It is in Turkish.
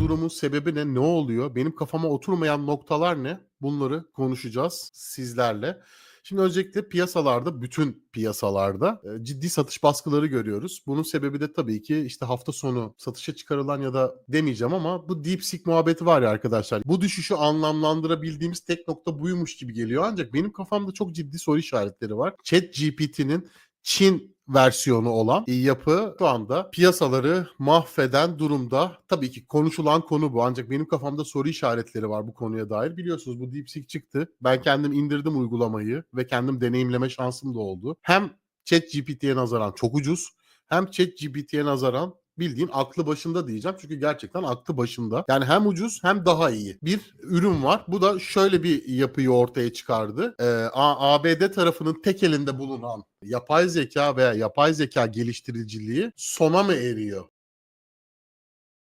durumun sebebi ne? Ne oluyor? Benim kafama oturmayan noktalar ne? Bunları konuşacağız sizlerle. Şimdi öncelikle piyasalarda, bütün piyasalarda e, ciddi satış baskıları görüyoruz. Bunun sebebi de tabii ki işte hafta sonu satışa çıkarılan ya da demeyeceğim ama bu DeepSeek muhabbeti var ya arkadaşlar. Bu düşüşü anlamlandırabildiğimiz tek nokta buymuş gibi geliyor. Ancak benim kafamda çok ciddi soru işaretleri var. ChatGPT'nin Çin versiyonu olan yapı şu anda piyasaları mahveden durumda. Tabii ki konuşulan konu bu ancak benim kafamda soru işaretleri var bu konuya dair. Biliyorsunuz bu DeepSeek çıktı. Ben kendim indirdim uygulamayı ve kendim deneyimleme şansım da oldu. Hem ChatGPT'ye nazaran çok ucuz hem ChatGPT'ye nazaran bildiğin aklı başında diyeceğim. Çünkü gerçekten aklı başında. Yani hem ucuz hem daha iyi bir ürün var. Bu da şöyle bir yapıyı ortaya çıkardı. Ee, ABD tarafının tek elinde bulunan yapay zeka veya yapay zeka geliştiriciliği sona mı eriyor?